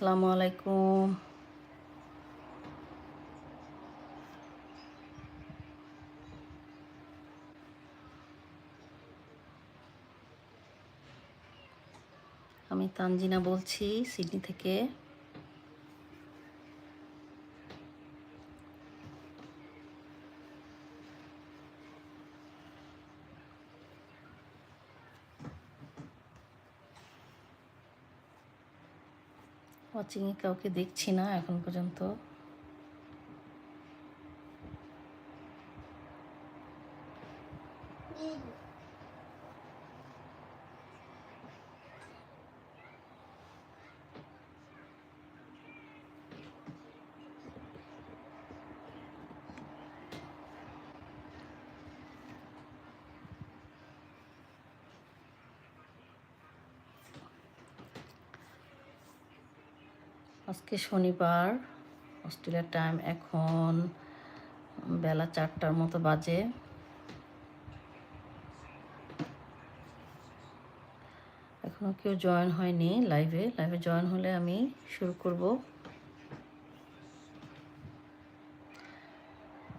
আসসালামু আলাইকুম। আমি তানজিনা বলছি সিডনি থেকে। ওয়াচিংয়ে কাউকে দেখছি না এখন পর্যন্ত। আজকে শনিবার, অস্ট্রেলিয়ার টাইম এখন বেলা চারটার মতো বাজে। এখনও কেউ জয়েন হয়নি লাইভে লাইভে জয়েন হলে আমি শুরু করব।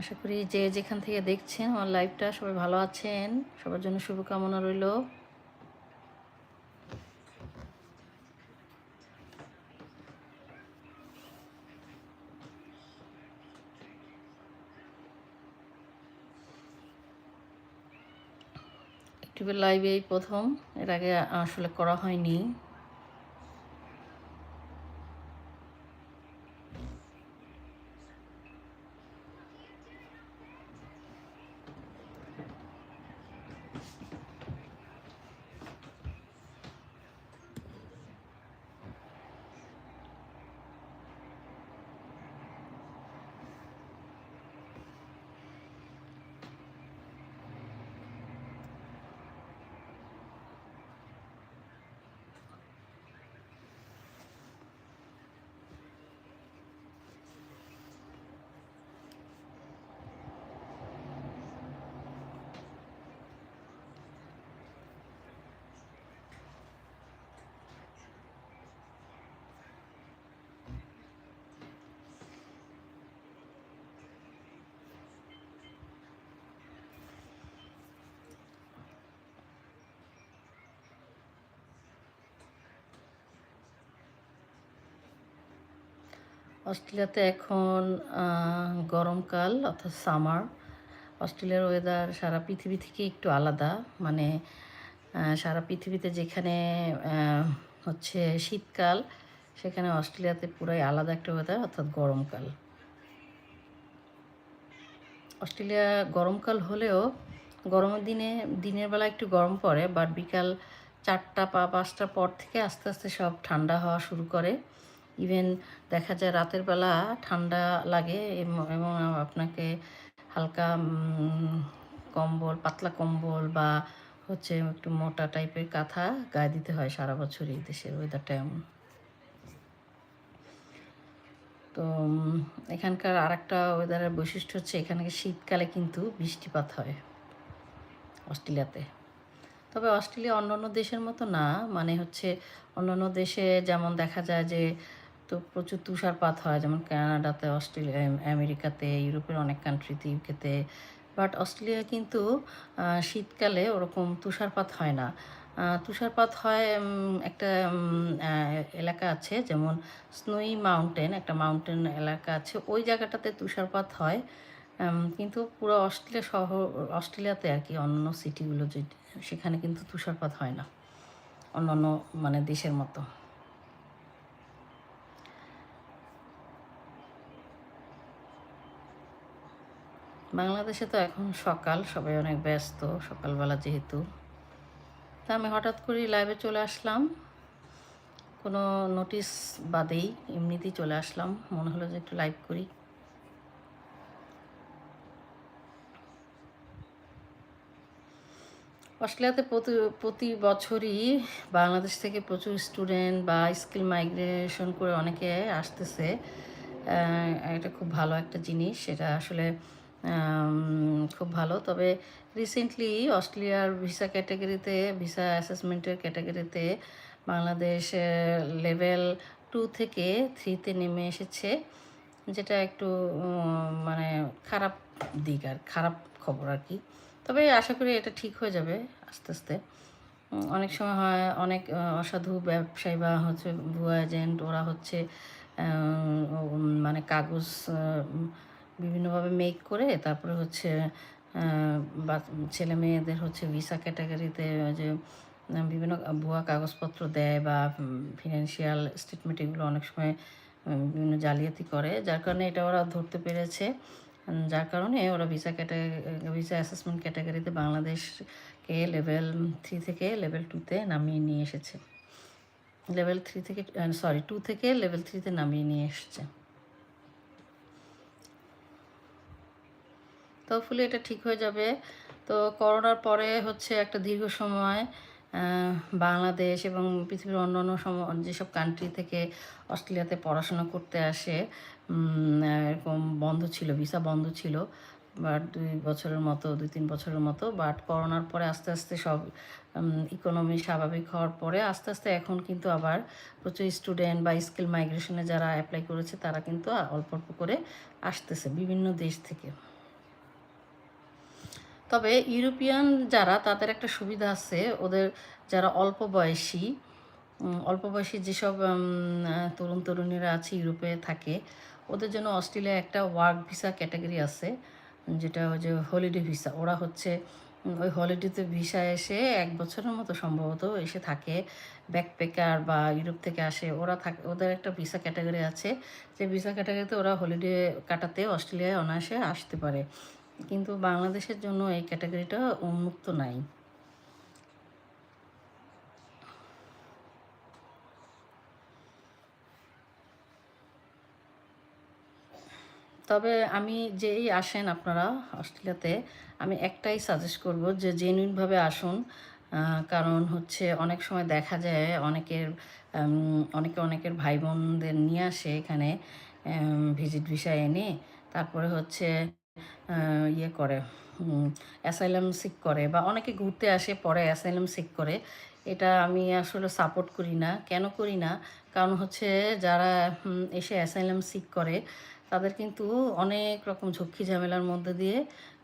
আশা করি যে যেখান থেকে দেখছেন আমার লাইভটা সবাই ভালো আছেন। সবার জন্য শুভকামনা রইল। ইউটিউবের লাইভে এই প্রথম। এর আগে আসলে করা হয়নি। অস্ট্রেলিয়াতে এখন গরমকাল অর্থাৎ সামার। অস্ট্রেলিয়ার ওয়েদার সারা পৃথিবী থেকে একটু আলাদা। মানে সারা পৃথিবীতে যেখানে হচ্ছে শীতকাল, সেখানে অস্ট্রেলিয়াতে পুরাই আলাদা একটা ওয়েদার অর্থাৎ গরমকাল। অস্ট্রেলিয়া গরমকাল হলেও গরমের দিনে, দিনের বেলা একটু গরম পড়ে বাট বিকাল চারটা বা পাঁচটার পর থেকে আস্তে আস্তে সব ঠান্ডা হওয়া শুরু করে। ইভেন দেখা যায় রাতের বেলা ঠান্ডা লাগে এবং আপনাকে হালকা কম্বল, পাতলা কম্বল বা হচ্ছে একটু মোটা টাইপের কাঁথা গায়ে দিতে হয় সারা বছরই দেশের ওয়েদারটা এমন। তো এখানকার আরেকটা ওয়েদারের বৈশিষ্ট্য হচ্ছে এখানে শীতকালে কিন্তু বৃষ্টিপাত হয় অস্ট্রেলিয়াতে। তবে অস্ট্রেলিয়া অন্য অন্য দেশের মতো না মানে হচ্ছে অন্য অন্য দেশে যেমন দেখা যায় যে তো প্রচুর তুষারপাত হয়, যেমন কানাডাতে, অস্ট্রেলিয়া আমেরিকাতে, ইউরোপের অনেক কান্ট্রিতে ইউকেতে বাট অস্ট্রেলিয়া কিন্তু শীতকালে ওরকম তুষারপাত হয় না। তুষারপাত হয় একটা এলাকা আছে, যেমন স্নোই মাউন্টেন একটা মাউন্টেন এলাকা আছে, ওই জায়গাটাতে তুষারপাত হয়। কিন্তু পুরো অস্ট্রেলিয়া শহর, অস্ট্রেলিয়াতে আর কি অন্য সিটিগুলো যে, সেখানে কিন্তু তুষারপাত হয় না। অন্য অন্য মানে দেশের মতো। বাংলাদেশে তো এখন সকাল, সবাই অনেক ব্যস্ত, সকালবেলা যেহেতু। তা আমি হঠাৎ করে লাইভে চলে আসলাম। কোনো নোটিশ বাদেই এমনিতেই চলে আসলাম। মনে হলো যে একটু লাইভ করি। অস্ট্রেলিয়াতে প্রতি প্রতি বছরই বাংলাদেশ থেকে প্রচুর স্টুডেন্ট বা স্কিল মাইগ্রেশন করে অনেকে আসতেছে। এটা খুব ভালো একটা জিনিস। সেটা আসলে খুব ভালো। তবে রিসেন্টলি অস্ট্রেলিয়ার ভিসা ক্যাটাগরিতে ভিসা অ্যাসেসমেন্টের ক্যাটাগরিতে বাংলাদেশ লেভেল টু থেকে থ্রিতে নেমে এসেছে, যেটা একটু মানে খারাপ দিক আর খারাপ খবর আর কি। তবে আশা করি এটা ঠিক হয়ে যাবে আস্তে আস্তে। অনেক সময় হয় অনেক অসাধু ব্যবসায়ী বা হচ্ছে ভুয়া এজেন্ট ওরা হচ্ছে মানে কাগজ বিভিন্নভাবে মেক করে তারপরে হচ্ছে ছেলে মেয়েদের হচ্ছে ভিসা ক্যাটাগরিতে যে বিভিন্ন ভুয়া কাগজপত্র দেয় বা ফিনান্সিয়াল স্টেটমেন্ট এগুলো অনেক সময় বিভিন্ন জালিয়াতি করে। যার কারণে এটা ওরা ধরতে পেরেছে। যার কারণে ওরা ভিসা ক্যাটাগরি ভিসা অ্যাসেসমেন্ট ক্যাটাগরিতে বাংলাদেশকে লেভেল থ্রি থেকে লেভেল টুতে নামিয়ে নিয়ে এসেছে। লেভেল থ্রি থেকে সরি টু থেকে লেভেল থ্রিতে নামিয়ে নিয়ে এসছে। তো ফুলে এটা ঠিক হয়ে যাবে। তো করোনার পরে হচ্ছে একটা দীর্ঘ সময় বাংলাদেশ এবং পৃথিবীর অন্যান্য সম, যেসব কান্ট্রি থেকে অস্ট্রেলিয়াতে পড়াশোনা করতে আসে এরকম বন্ধ ছিল ভিসা বন্ধ ছিল বাট দুই বছরের মতো, দুই তিন বছরের মতো বাট করোনার পরে আস্তে আস্তে সব ইকোনমি স্বাভাবিক হওয়ার পরে আস্তে আস্তে এখন কিন্তু আবার প্রচুর স্টুডেন্ট বা স্কিল মাইগ্রেশনে যারা অ্যাপ্লাই করেছে, তারা কিন্তু অল্প অল্প করে আসতেছে বিভিন্ন দেশ থেকে। তবে ইউরোপিয়ান যারা, তাদের একটা সুবিধা আছে, ওদের যারা অল্প বয়সী অল্প বয়সী যেসব তরুণ তরুণীরা আছে, ইউরোপে থাকে, ওদের জন্য অস্ট্রেলিয়া একটা ওয়ার্ক ভিসা ক্যাটাগরি আছে, যেটা ওই যে হলিডে ভিসা। ওরা হচ্ছে ওই হলিডেতে ভিসা এসে এক বছরের মতো সম্ভবত এসে থাকে, ব্যাকপ্যাকার বা ইউরোপ থেকে আসে, ওরা থাকে, ওদের একটা ভিসা ক্যাটাগরি আছে, যে ভিসা ক্যাটাগরিতে ওরা হলিডে কাটাতে অস্ট্রেলিয়ায় অনায়াসে আসতে পারে। কিন্তু বাংলাদেশের জন্য এই ক্যাটাগরিটা উন্মুক্ত নাই। তবে আমি যেই আসেন আপনারা অস্ট্রেলিয়াতে, আমি একটাই সাজেস্ট করব যে জেনুইনভাবে আসুন কারণ হচ্ছে অনেক সময় দেখা যায় অনেকের অনেকে অনেকের ভাই বোনদের নিয়ে আসে এখানে ভিজিট ভিসা এনে, তারপরে হচ্ছে ইয়ে করে অ্যাসাইলাম সিক করে বা অনেকে ঘুরতে আসে, পরে অ্যাসাইলাম সিক করে। এটা আমি আসলে সাপোর্ট করি না। কেন করি না? কারণ হচ্ছে যারা এসে অ্যাসাইলাম সিক করে, তাদের কিন্তু অনেক রকম ঝক্কি ঝামেলার মধ্যে দিয়ে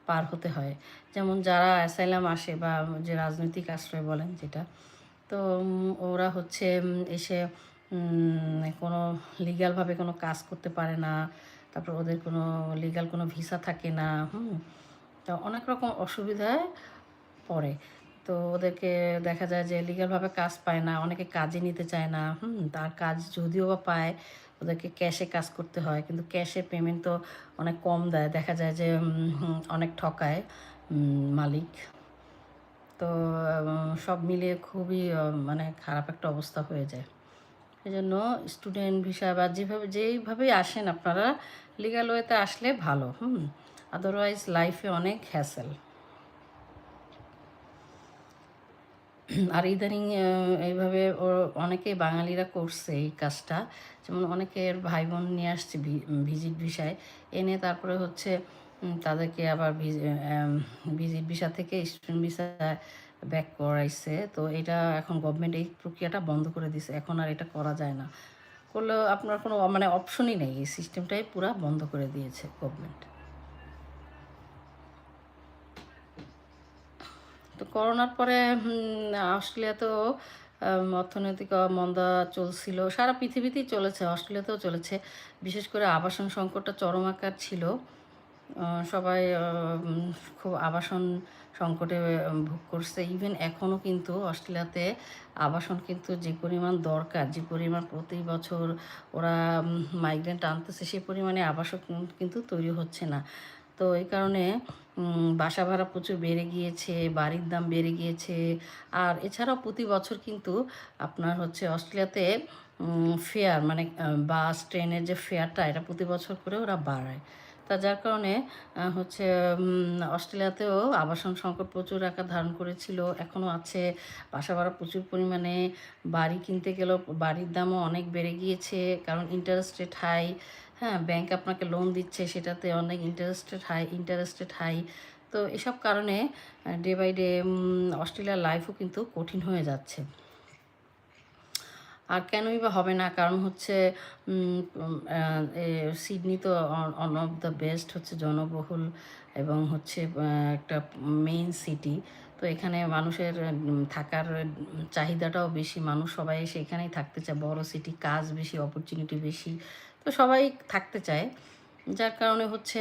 পার হতে হয়। যেমন যারা অ্যাসাইলাম আসে বা যে রাজনৈতিক আশ্রয় বলেন যেটা, তো ওরা হচ্ছে এসে কোনো লিগ্যালভাবে কোনো কাজ করতে পারে না। তারপর ওদের কোনো লিগ্যাল কোনো ভিসা থাকে না, হুম, তো অনেক রকম অসুবিধায় পড়ে। তো ওদেরকে দেখা যায় যে লিগ্যালভাবে কাজ পায় না, অনেকে কাজে নিতে চায় না, হুম, তার কাজ যদিও বা পায়, ওদেরকে ক্যাশে কাজ করতে হয়, কিন্তু ক্যাশে পেমেন্ট তো অনেক কম দেয়, দেখা যায় যে অনেক ঠকায় মালিক। তো সব মিলিয়ে খুবই মানে খারাপ একটা অবস্থা হয়ে যায়। এই জন্য স্টুডেন্ট ভিসা বা যেভাবে, যেইভাবেই আসেন আপনারা লিগাল ওয়েতে আসলে ভালো, হুম? আদারওয়াইজ লাইফে অনেক হ্যাসেল আর ইদানিং এইভাবে ও অনেকে বাঙালিরা করছে এই কাজটা। যেমন অনেকের ভাই বোন নিয়ে আসছে ভিজিট ভিসায় এনে তারপরে হচ্ছে তাদেরকে আবার ভিজিট ভিসা থেকে স্টুডেন্ট ভিসা ব্যাক করাইছে। তো এটা এখন গভর্নমেন্ট এই প্রক্রিয়াটা বন্ধ করে দিছে। এখন আর এটা করা যায় না। করলেও আপনার কোনো মানে অপশনই নেই। এই সিস্টেমটাই পুরো বন্ধ করে দিয়েছে গভর্নমেন্ট তো করোনার পরে অস্ট্রেলিয়াতেও অর্থনৈতিক মন্দা চলছিল। সারা পৃথিবীতেই চলেছে, অস্ট্রেলিয়াতেও চলেছে। বিশেষ করে আবাসন সংকটটা চরম আকার ছিল। সবাই খুব আবাসন সংকটে ভোগ করছে। ইভেন এখনও কিন্তু অস্ট্রেলিয়াতে আবাসন কিন্তু যে পরিমাণ দরকার, যে পরিমাণ প্রতি বছর ওরা মাইগ্রেন্ট আনতেছে সেই পরিমাণে আবাসন কিন্তু তৈরি হচ্ছে না। তো এই কারণে বাসা ভাড়া প্রচুর বেড়ে গিয়েছে, বাড়ির দাম বেড়ে গিয়েছে। আর এছাড়াও প্রতি বছর কিন্তু আপনার হচ্ছে অস্ট্রেলিয়াতে ফেয়ার মানে বাস, ট্রেনের যে ফেয়ারটা এটা প্রতি বছর করে ওরা বাড়ায়। তা যার কারণে হচ্ছে অস্ট্রেলিয়াতেও আবাসন সংকট প্রচুর আকার ধারণ করেছিল এখনও আছে। বাসা ভাড়া প্রচুর পরিমাণে বাড়ি কিনতে গেলেও বাড়ির দামও অনেক বেড়ে গিয়েছে, কারণ ইন্টারেস্ট রেট হাই হ্যাঁ ব্যাংক আপনাকে লোন দিচ্ছে, সেটাতে অনেক ইন্টারেস্টেড হাই ইন্টারেস্টেড হাই তো এসব কারণে ডে বাই ডে অস্ট্রেলিয়ার লাইফও কিন্তু কঠিন হয়ে যাচ্ছে। আর কেনই বা হবে না? কারণ হচ্ছে সিডনি তো অন অফ দ্য বেস্ট হচ্ছে জনবহুল এবং হচ্ছে একটা মেইন সিটি তো এখানে মানুষের থাকার চাহিদাটাও বেশি। মানুষ সবাই এসে এখানেই থাকতে চায়। বড় সিটি কাজ বেশি অপরচুনিটি বেশি। তো সবাই থাকতে চায়। যার কারণে হচ্ছে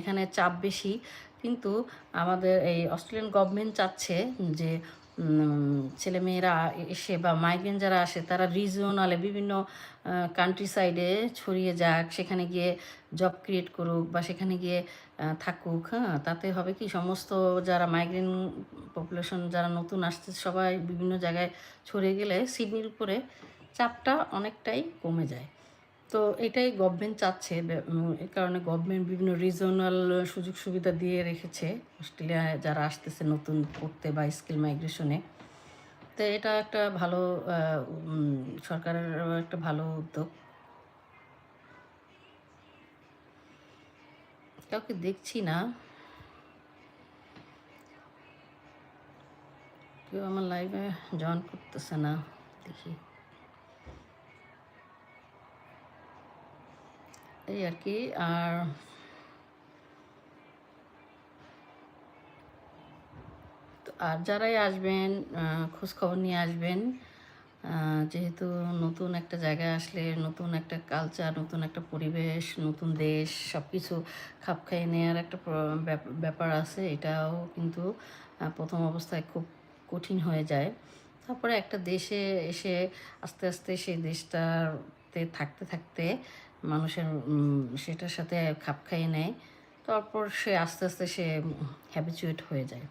এখানে চাপ বেশি। কিন্তু আমাদের এই অস্ট্রেলিয়ান গভর্নমেন্ট চাচ্ছে যে ছেলেমেয়েরা এসে বা মাইগ্রেন যারা আসে, তারা রিজিওনালে বিভিন্ন কান্ট্রি সাইডে ছড়িয়ে যাক, সেখানে গিয়ে জব ক্রিয়েট করুক বা সেখানে গিয়ে থাকুক হ্যাঁ? তাতে হবে কি সমস্ত যারা মাইগ্রেন পপুলেশন যারা নতুন আসছে, সবাই বিভিন্ন জায়গায় ছড়িয়ে গেলে সিডনির উপরে চাপটা অনেকটাই কমে যায়। তো এটাই গভর্নমেন্ট চাচ্ছে এ কারণে গভর্নমেন্ট বিভিন্ন রিজনাল সুযোগ সুবিধা দিয়ে রেখেছে। অস্ট্রেলিয়ায় যারা আসতেছে নতুন করতে বা স্কিল মাইগ্রেশনে তো এটা একটা ভালো সরকারের একটা ভালো উদ্যোগ। কাউকে দেখছি না। কেউ আমার লাইভে জয়েন করতেছে না, দেখি। এই আর কি, আর আর যারাই আসবেন খোঁজখবর নিয়ে আসবেন যেহেতু নতুন একটা জায়গায় আসলে, নতুন একটা কালচার নতুন একটা পরিবেশ, নতুন দেশ সব কিছু খাপ খাইয়ে নেওয়ার একটা ব্যাপার আছে, এটাও কিন্তু প্রথম অবস্থায় খুব কঠিন হয়ে যায়। তারপরে একটা দেশে এসে আস্তে আস্তে সেই দেশটাতে থাকতে থাকতে মানুষের সেটার সাথে খাপ খাইয়ে নেয়। তারপর সে আস্তে আস্তে সে হ্যাবিচুয়েট হয়ে যায়।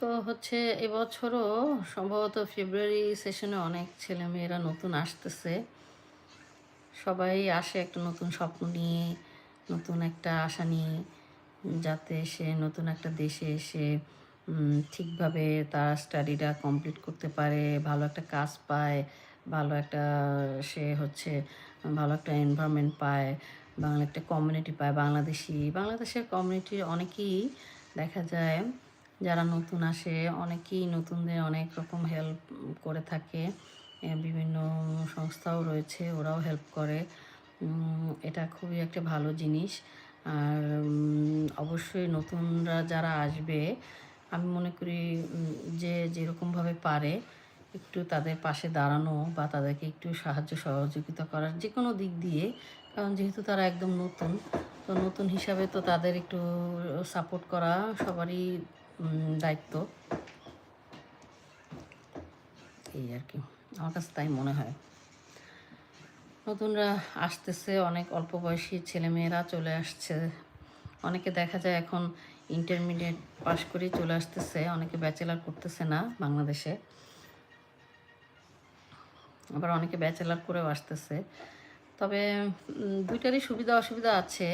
তো হচ্ছে এবছরও সম্ভবত ফেব্রুয়ারি সেশনে অনেক ছেলেমেয়েরা নতুন আসতেছে। সবাই আসে একটা নতুন স্বপ্ন নিয়ে, নতুন একটা আশা নিয়ে, যাতে সে নতুন একটা দেশে এসে ঠিকভাবে তার স্টাডিটা কমপ্লিট করতে পারে, ভালো একটা কাজ পায়, ভালো একটা, সে হচ্ছে, ভালো একটা এনভায়রনমেন্ট পায়, বাংলা একটা কমিউনিটি পায়, বাংলাদেশি, বাংলাদেশের কমিউনিটির অনেকেই দেখা যায় যারা নতুন আসে, অনেকেই নতুনদের অনেক রকম হেল্প করে থাকে। বিভিন্ন সংস্থাও রয়েছে, ওরাও হেল্প করে। এটা খুবই একটা ভালো জিনিস। আর অবশ্যই নতুনরা যারা আসবে, আমি মনে করি যে যেরকমভাবে পারে, একটু তাদের পাশে দাঁড়ানো বা তাদেরকে একটু সাহায্য সহযোগিতা করার যে কোনো দিক দিয়ে, কারণ যেহেতু তারা একদম নতুন, তো নতুন হিসাবে তো তাদের একটু সাপোর্ট করা সবারই দায়িত্ব। এই আর কি, আমার কাছে তাই মনে হয়। নতুনরা আসতেছে, অনেক অল্প বয়সী ছেলেমেয়েরা চলে আসছে। অনেকে দেখা যায় এখন ইন্টারমিডিয়েট পাশ করেই চলে আসতেছে, অনেকে ব্যাচেলার করতেছে না বাংলাদেশে। আবার অনেকে ব্যাচেলার করেও আসতেছে। তবে দুইটারই সুবিধা অসুবিধা আছে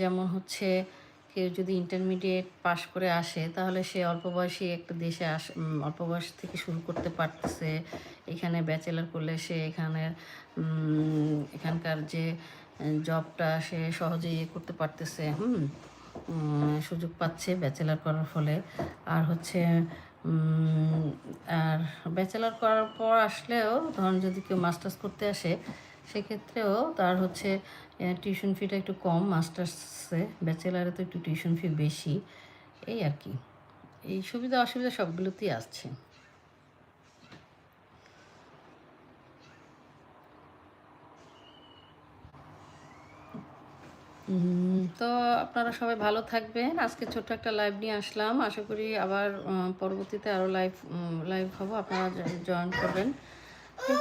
যেমন হচ্ছে কেউ যদি ইন্টারমিডিয়েট পাশ করে আসে, তাহলে সে অল্প বয়সী একটা দেশে আস অল্প বয়স থেকে শুরু করতে পারতেছে। এখানে ব্যাচেলার করলে সে এখানে এখানকার যে জবটা সে সহজেই ইয়ে করতে পারতেছে, হুম? সুযোগ পাচ্ছে ব্যাচেলার করার ফলে। আর হচ্ছে আর ব্যাচেলার করার পর আসলেও, ধরুন যদি কেউ মাস্টার্স করতে আসে সেক্ষেত্রেও তার হচ্ছে টিউশন ফিটা একটু কম মাস্টার্সে ব্যাচেলারে তো একটু টিউশন ফি বেশি। এই আর কি। এই সুবিধা, অসুবিধা সবগুলোতেই আসছে। তো আপনারা সবাই ভালো থাকবেন। আজকে ছোট্ট একটা লাইভ নিয়ে আসলাম। আশা করি আবার পরবর্তীতে আরও লাইভ লাইভ হব। আপনারা জয়েন করবেন।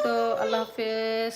তো আল্লাহ হাফেজ।